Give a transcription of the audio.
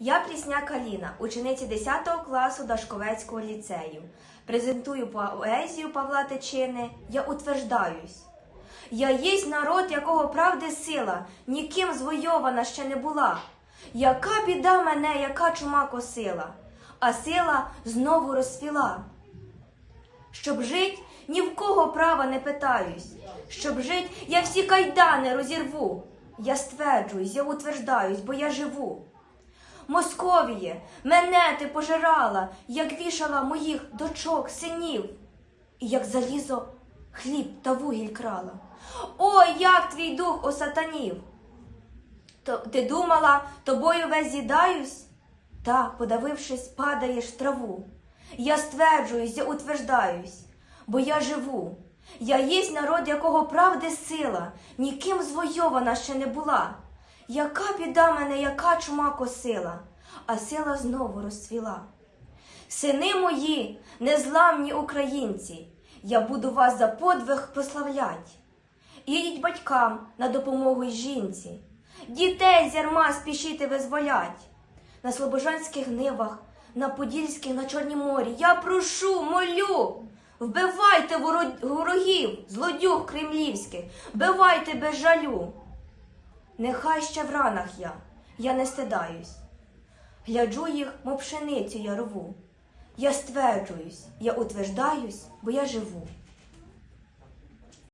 Я Прісняка Ліна, учениця 10 класу Дашковецького ліцею. Презентую поезію Павла Тичини. Я утверждаюсь. Я єсть народ, якого правди сила, ніким звойована ще не була. Яка біда мене, яка чума косила, а сила знову розсвіла. Щоб жить, ні в кого права не питаюсь. Щоб жить, я всі кайдани розірву. Я стверджуюсь, я утверждаюсь, бо я живу. Московіє, мене ти пожирала, як вішала моїх дочок, синів, і як залізо хліб та вугіль крала. Ой, як твій дух осатанів! То ти думала, тобою весь з'їдаюсь? Та, подавившись, падаєш траву. Я стверджуюсь, я утверждаюсь, бо я живу. Я єсть народ, якого правди сила, ніким звойована ще не була. Яка біда мене, яка чума косила, а сила знову розцвіла. Сини мої, незламні українці, я буду вас за подвиг прославлять. Ідіть батькам на допомогу й жінці, дітей з ярма спішити визволять. На слобожанських нивах, на Подільських, на Чорнім морі. Я прошу, молю, вбивайте ворогів, злодюг кремлівських, вбивайте без жалю. Нехай ще в ранах я, я не стидаюсь. Гляджу їх, мов пшеницю я рву. Я стверджуюсь, я утверждаюсь, бо я живу.